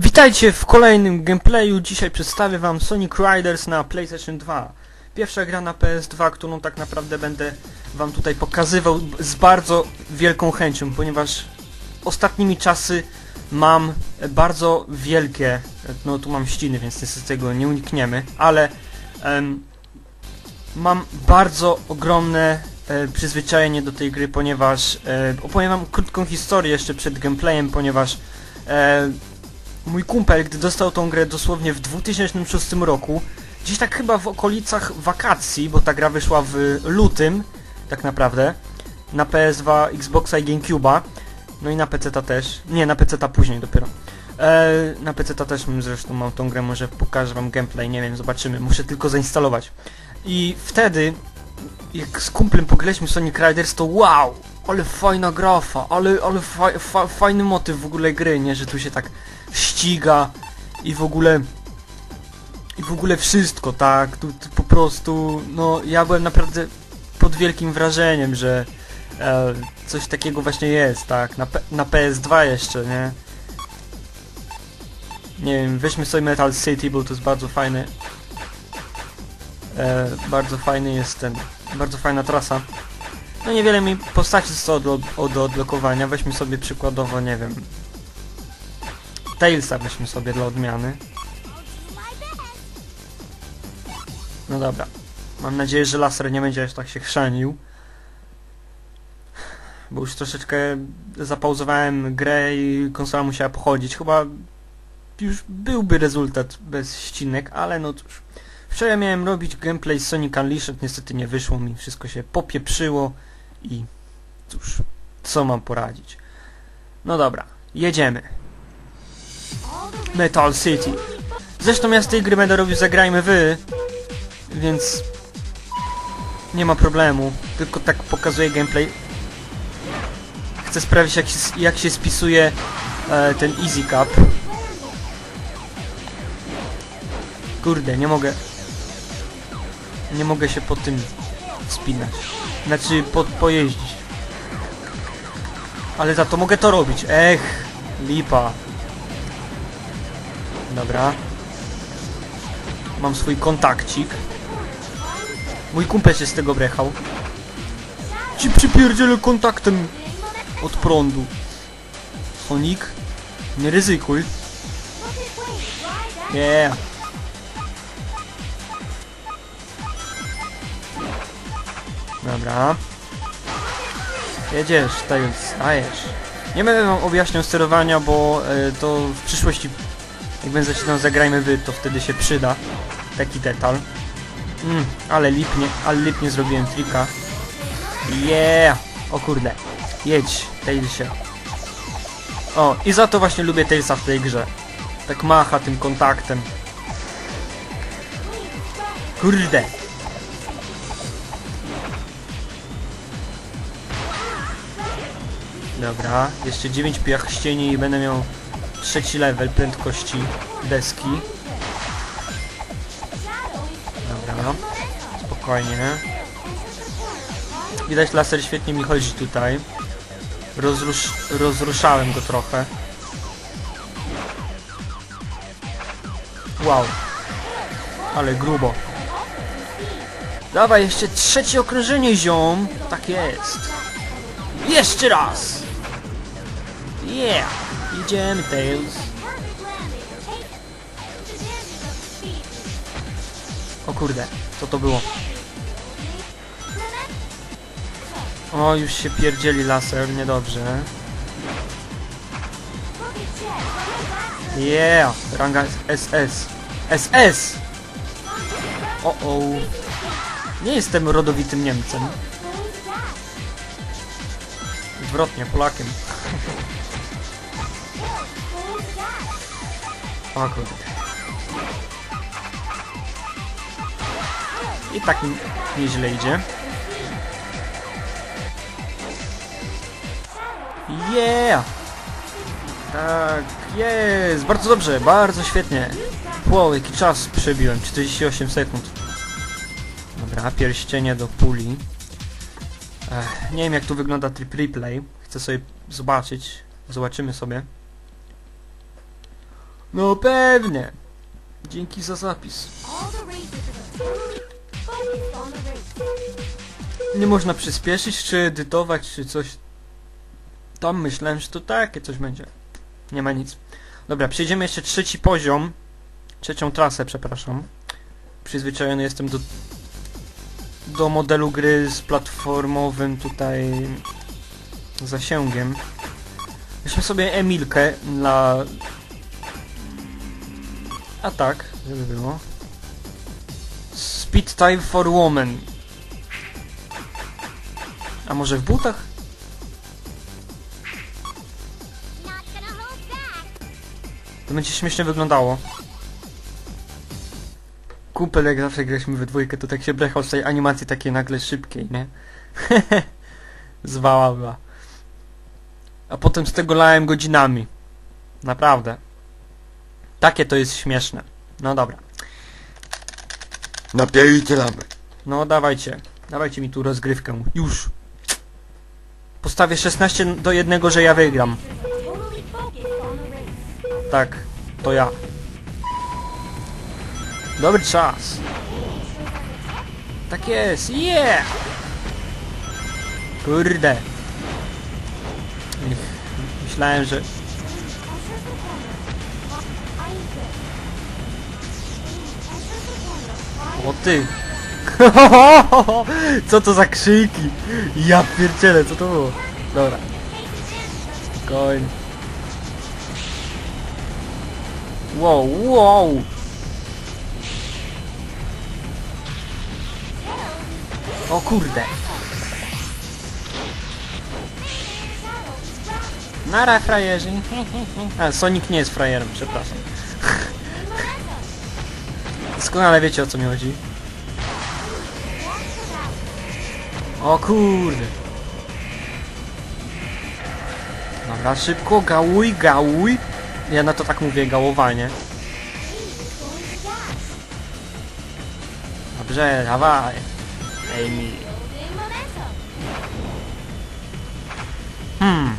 Witajcie w kolejnym gameplayu. Dzisiaj przedstawię wam Sonic Riders na PlayStation 2. Pierwsza gra na PS2, którą tak naprawdę będę wam tutaj pokazywał z bardzo wielką chęcią, ponieważ ostatnimi czasy mam bardzo wielkie, no tu mam ściny, więc niestety tego nie unikniemy, ale em, mam bardzo ogromne e, przyzwyczajenie do tej gry, ponieważ e, opowiem wam krótką historię jeszcze przed gameplayem, ponieważ e, mój kumpel, gdy dostał tą grę dosłownie w 2006 roku, gdzieś tak chyba w okolicach wakacji, bo ta gra wyszła w lutym, tak naprawdę, na PS2, Xboxa i Gamecube'a, no i na PC też, nie, na PC później dopiero. E, na PC też zresztą mam tą grę, może pokażę wam gameplay, nie wiem, zobaczymy, muszę tylko zainstalować. I wtedy, jak z kumplem pograliśmy Sonic Riders, to wow, ale fajna grafa, ale, ale fa, fa, fajny motyw w ogóle gry, nie, że tu się tak ściga i w ogóle i w ogóle wszystko, tak, tu, tu po prostu, no ja byłem naprawdę pod wielkim wrażeniem, że e, coś takiego właśnie jest, tak, na, na PS2 jeszcze, nie? Nie wiem, weźmy sobie Metal City, bo to jest bardzo fajny e, bardzo fajny jest ten, bardzo fajna trasa. No niewiele mi postaci zostało do, do odblokowania, weźmy sobie przykładowo, nie wiem, Tailsa weźmy sobie dla odmiany. No dobra. Mam nadzieję, że laser nie będzie aż tak się chrzanił. Bo już troszeczkę zapauzowałem grę i konsola musiała pochodzić. Chyba już byłby rezultat bez ścinek, ale no cóż. Wczoraj miałem robić gameplay z Sonic Unleashed, niestety nie wyszło mi. Wszystko się popieprzyło i cóż, co mam poradzić. No dobra, jedziemy. Metal City. Zresztą ja z tej gry będę robił Zagrajmy Wy, więc nie ma problemu, tylko tak pokazuję gameplay. Chcę sprawdzić jak się, jak się spisuje e, ten Easy Cup. Kurde, nie mogę... Nie mogę się po tym wspinać. Znaczy, po, pojeździć. Ale za to mogę to robić. Ech, lipa. Dobra. Mam swój kontakcik. Mój kumpel się z tego brechał. Ci przypierdzielę kontaktem od prądu. Sonic, nie ryzykuj. Yeah. Dobra. Jedziesz, Tails, dajesz. Nie będę wam objaśniał sterowania, bo e, to w przyszłości jak będę zaczynał zagrajmy wy, to wtedy się przyda taki detal. Mm, ale lipnie, ale lipnie zrobiłem trika. Yeah! O kurde. Jedź, Tailsie. O, i za to właśnie lubię Tailsa w tej grze. Tak macha tym kontaktem. Kurde. Dobra, jeszcze 9 piachścieni i będę miał trzeci level prędkości deski. Dobra, spokojnie. Widać laser świetnie mi chodzi tutaj. Rozrusz, rozruszałem go trochę. Wow. Ale grubo. Dawaj, jeszcze trzecie okrążenie, ziom. Tak jest. Jeszcze raz. Yeah. Idziemy, Tails. O kurde, co to było? O, już się pierdzieli laser, niedobrze. Yeah, ranga SS. SS! O, o. Nie jestem rodowitym Niemcem. Zwrotnie, Polakiem. Kurde. I tak nieźle idzie. Yeah! Tak, jest! Bardzo dobrze, bardzo świetnie. Wow, jaki czas przebiłem, 48 sekund. Dobra, pierścienie do puli. Ech, nie wiem jak tu wygląda tryb replay. Chcę sobie zobaczyć. Zobaczymy sobie. No pewnie. Dzięki za zapis. Nie można przyspieszyć, czy edytować, czy coś. Tam myślałem, że to takie coś będzie. Nie ma nic. Dobra, przejdziemy jeszcze trzeci poziom. Trzecią trasę, przepraszam. Przyzwyczajony jestem do do modelu gry z platformowym tutaj zasięgiem. Weźmy sobie Emilkę dla... A tak, żeby było. Speed Time for Woman. A może w butach? To będzie śmiesznie wyglądało. Kupel jak zawsze graliśmy we dwójkę, to tak się brechał z tej animacji takiej nagle szybkiej, nie? Zwała była. A potem z tego lałem godzinami. Naprawdę. Takie to jest śmieszne. No dobra. Napierdzielamy. No dawajcie. Dawajcie mi tu rozgrywkę. Już. Postawię 16 do 1, że ja wygram. Tak, to ja. Dobry czas. Tak jest, yeah! Kurde. Myślałem, że... O ty! Co to za krzyki? Ja pierdzielę, co to było? Dobra. Spokojnie. Wow, wow! O kurde! Nara frajerzy. A, Sonic nie jest frajerem, przepraszam. Doskonale wiecie o co mi chodzi. O kurde. Dobra, szybko, gałuj, gałuj. Ja na to tak mówię, gałowanie. Dobrze, dawaj. Amy. Hmm.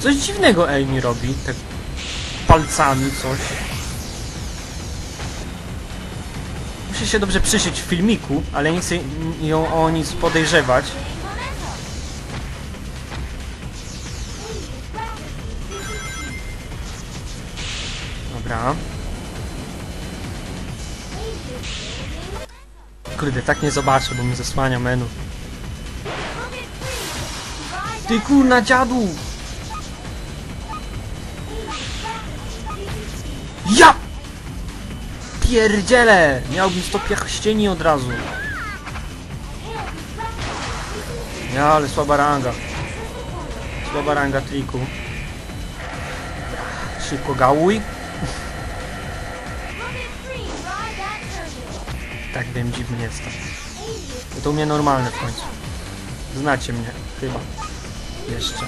Coś dziwnego Amy robi, tak palcami coś. Muszę się dobrze przyszyć w filmiku, ale chcę ją o nic podejrzewać. Dobra. Kurde, tak nie zobaczę, bo mi zasłania menu. Ty kurna dziadu! Ja! Pierdziele! Miałbym 100 piachścieni od razu. Ja, ale słaba ranga. Słaba ranga triku. Szybko gałuj. Tak wiem, dziwny jestem. To u mnie normalne w końcu. Znacie mnie, chyba. Jeszcze.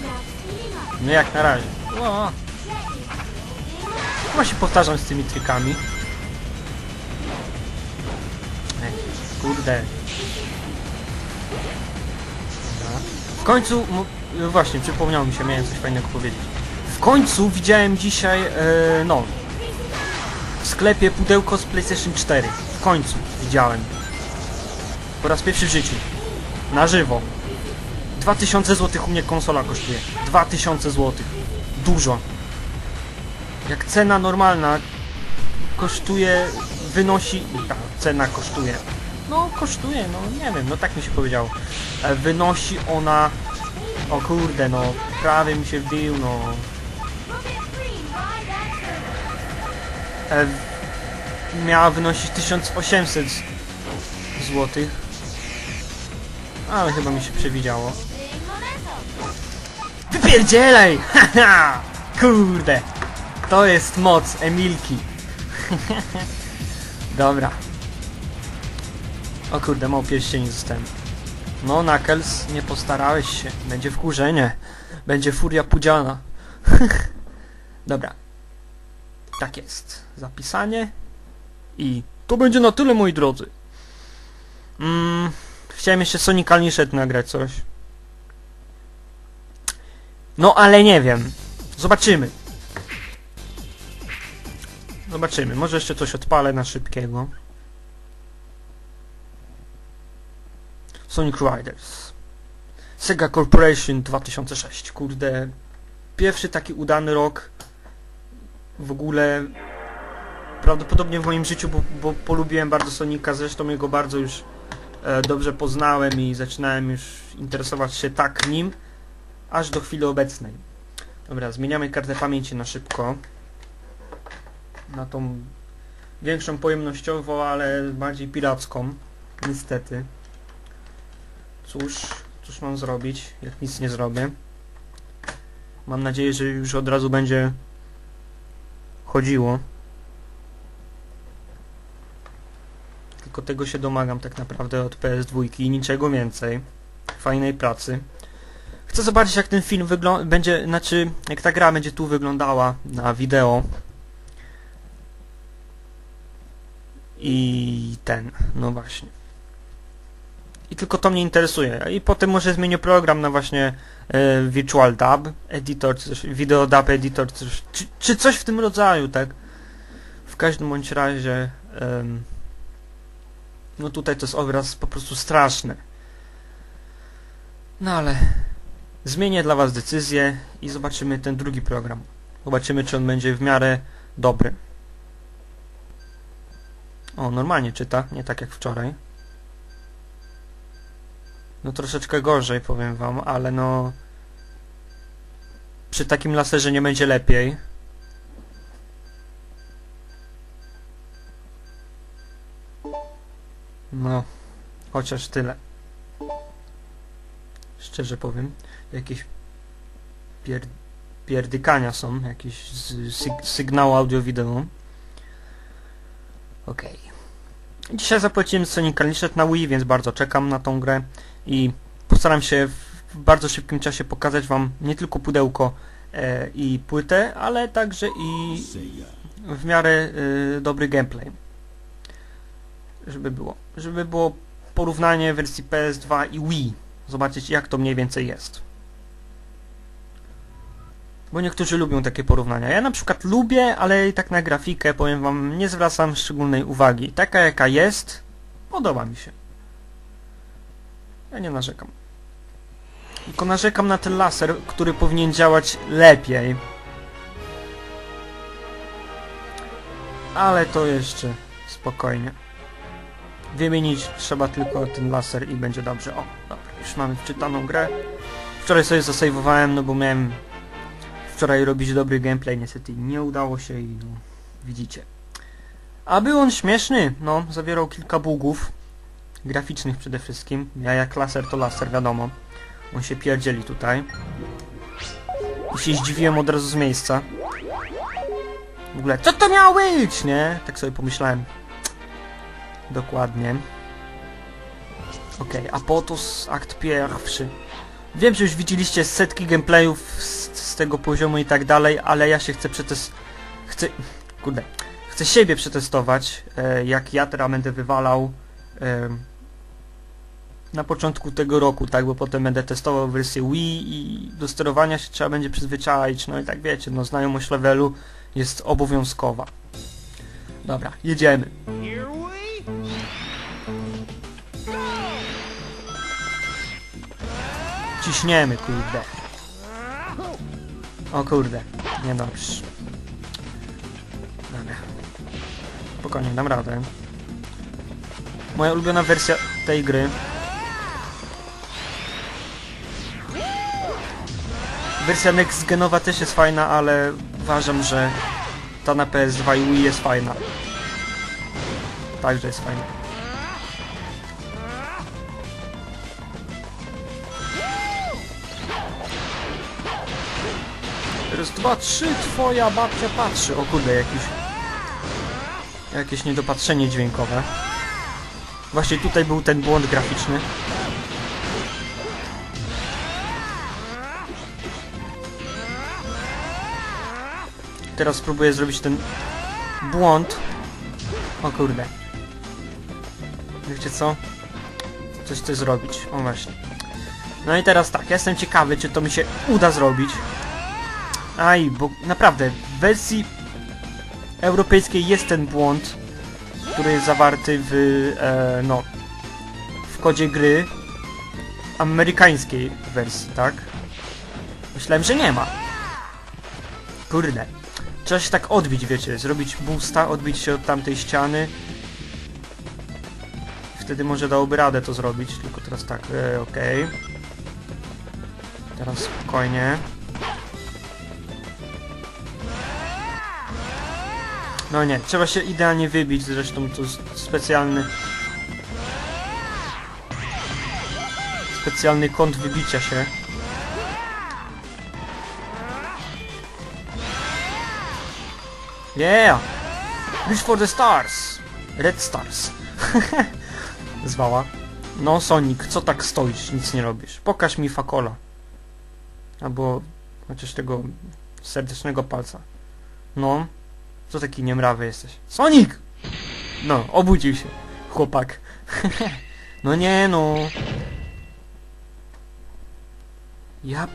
No jak na razie. Ło. Chyba się powtarzam z tymi trikami. Kurde. W końcu, no właśnie, przypomniało mi się, miałem coś fajnego powiedzieć. W końcu widziałem dzisiaj, e, no, w sklepie pudełko z PlayStation 4. W końcu widziałem. Po raz pierwszy w życiu. Na żywo. 2000 zł u mnie konsola kosztuje. 2000 zł. Dużo. Jak cena normalna kosztuje, wynosi... Ta, cena kosztuje. No, kosztuje, no nie wiem, no tak mi się powiedziało. E, Wynosi ona... O kurde, no, prawie mi się wbił, no. E, miała wynosić 1800 zł. Ale chyba mi się przewidziało. Wypierdzielaj! Haha! Kurde! To jest moc Emilki. Dobra. O kurde, mało pierścieni zostałem. No, Knuckles, nie postarałeś się. Będzie wkurzenie. Będzie furia pudziana. Dobra. Tak jest. Zapisanie. I to będzie na tyle, moi drodzy. Mm, chciałem jeszcze Sonic Unleashed nagrać coś. No, ale nie wiem. Zobaczymy. Zobaczymy, może jeszcze coś odpalę na szybkiego. Sonic Riders. Sega Corporation 2006. Kurde, pierwszy taki udany rok w ogóle prawdopodobnie w moim życiu, bo, bo polubiłem bardzo Sonika, zresztą jego bardzo już e, dobrze poznałem i zaczynałem już interesować się tak nim, aż do chwili obecnej. Dobra, zmieniamy kartę pamięci na szybko. Na tą większą pojemnościową, ale bardziej piracką. Niestety. Cóż, cóż mam zrobić, jak nic nie zrobię. Mam nadzieję, że już od razu będzie chodziło. Tylko tego się domagam tak naprawdę od PS2 i niczego więcej. Fajnej pracy. Chcę zobaczyć jak ten film będzie, znaczy jak ta gra będzie tu wyglądała na wideo. I ten, no właśnie. I tylko to mnie interesuje. I potem może zmienię program na właśnie e, Virtual Dub Editor, czy coś, Video Dub Editor, czy, czy, czy coś w tym rodzaju, tak? W każdym bądź razie no tutaj to jest obraz po prostu straszny. No ale zmienię dla Was decyzję i zobaczymy ten drugi program. Zobaczymy, czy on będzie w miarę dobry. O, normalnie czyta, nie tak jak wczoraj. No troszeczkę gorzej, powiem Wam, ale no... Przy takim laserze nie będzie lepiej. No, chociaż tyle. Szczerze powiem, jakieś pier pierdykania są, jakieś z, syg sygnały audio-wideo. Okej. Dzisiaj zapłaciłem Sonic Unleashed na Wii, więc bardzo czekam na tą grę i postaram się w bardzo szybkim czasie pokazać Wam nie tylko pudełko e, i płytę, ale także i w miarę e, dobry gameplay. Żeby było. Żeby było porównanie wersji PS2 i Wii. Zobaczyć jak to mniej więcej jest. Bo niektórzy lubią takie porównania. Ja na przykład lubię, ale i tak na grafikę, powiem wam, nie zwracam szczególnej uwagi. Taka jaka jest, podoba mi się. Ja nie narzekam. Tylko narzekam na ten laser, który powinien działać lepiej. Ale to jeszcze spokojnie. Wymienić trzeba tylko ten laser i będzie dobrze. O, dobra, już mamy wczytaną grę. Wczoraj sobie zasejwowałem, no bo miałem wczoraj robić dobry gameplay, niestety nie udało się i no, widzicie. A był on śmieszny, no, zawierał kilka bugów, graficznych przede wszystkim. Ja jak laser to laser, wiadomo. On się pierdzieli tutaj. I się zdziwiłem od razu z miejsca. W ogóle, co to miało być, nie? Tak sobie pomyślałem. Dokładnie. Okej, Apotus, akt pierwszy. Wiem, że już widzieliście setki gameplayów z, z tego poziomu i tak dalej, ale ja się chcę przetest... Chcę... Kurde. Chcę siebie przetestować, e, jak ja teraz będę wywalał e, na początku tego roku, tak, bo potem będę testował wersję Wii i do sterowania się trzeba będzie przyzwyczaić, no i tak wiecie, no znajomość levelu jest obowiązkowa. Dobra, jedziemy. Ciśniemy, kurde. O kurde, niedobrze. Dobra. Spokojnie, dam radę. Moja ulubiona wersja tej gry. Wersja next genowa też jest fajna, ale uważam, że ta na PS2 i Wii jest fajna. Także jest fajna. Dwa, trzy, twoja babcia patrzy. O kurde, jakiś... Jakieś niedopatrzenie dźwiękowe. Właśnie tutaj był ten błąd graficzny. Teraz spróbuję zrobić ten błąd. O kurde. Wiecie co? Coś chcę zrobić. O właśnie. No i teraz tak, ja jestem ciekawy, czy to mi się uda zrobić. Aj, bo naprawdę, w wersji europejskiej jest ten błąd, który jest zawarty w, e, no, w kodzie gry amerykańskiej wersji, tak? Myślałem, że nie ma. Kurde. Trzeba się tak odbić, wiecie, zrobić boosta, odbić się od tamtej ściany. Wtedy może dałoby radę to zrobić, tylko teraz tak, e, okej. Teraz spokojnie. No nie, trzeba się idealnie wybić, zresztą to specjalny... Specjalny kąt wybicia się. Yeah! Reach for the stars! Red stars. Zwała. No Sonic, co tak stoisz, nic nie robisz? Pokaż mi fakola. Albo chociaż tego serdecznego palca. No. Co taki niemrawy jesteś? Sonic! No, obudził się. Chłopak. no nie no. Ja...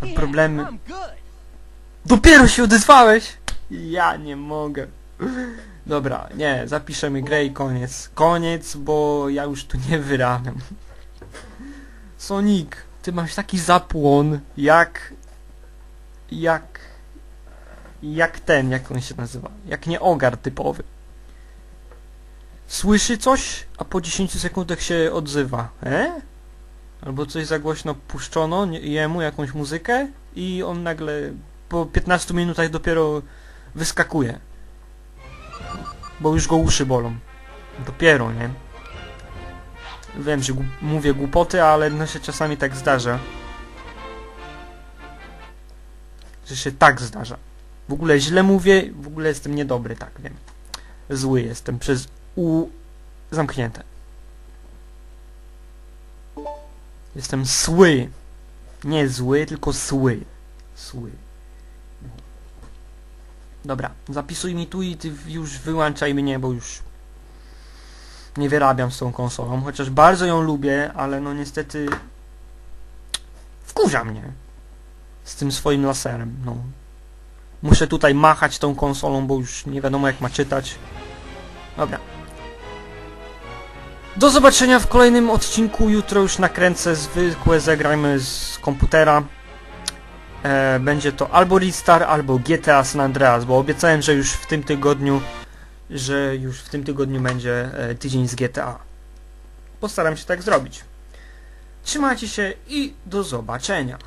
Mam problemy. Dopiero się odezwałeś! Ja nie mogę. Dobra, nie, zapiszemy grę i koniec. Koniec, bo ja już tu nie wyrabiam. Sonic, ty masz taki zapłon, jak... Jak... Jak ten, jak on się nazywa? Jak nie ogar typowy. Słyszy coś, a po 10 sekundach się odzywa. E? Albo coś za głośno puszczono jemu, jakąś muzykę i on nagle po 15 minutach dopiero wyskakuje. Bo już go uszy bolą. Dopiero, nie? Wiem, że mówię głupoty, ale no się czasami tak zdarza. Że się tak zdarza. W ogóle źle mówię, w ogóle jestem niedobry, tak wiem. Zły jestem przez U zamknięte. Jestem sły. Nie zły, tylko sły. Sły. Dobra, zapisuj mi tu i ty już wyłączaj mnie, bo już nie wyrabiam z tą konsolą, chociaż bardzo ją lubię, ale no niestety wkurza mnie z tym swoim laserem, no. Muszę tutaj machać tą konsolą, bo już nie wiadomo jak ma czytać. Dobra. Do zobaczenia w kolejnym odcinku. Jutro już nakręcę zwykłe zagrajmy z komputera. E, będzie to albo Ristar, albo GTA San Andreas, bo obiecałem, że już w tym tygodniu, że już w tym tygodniu będzie e, tydzień z GTA. Postaram się tak zrobić. Trzymajcie się i do zobaczenia.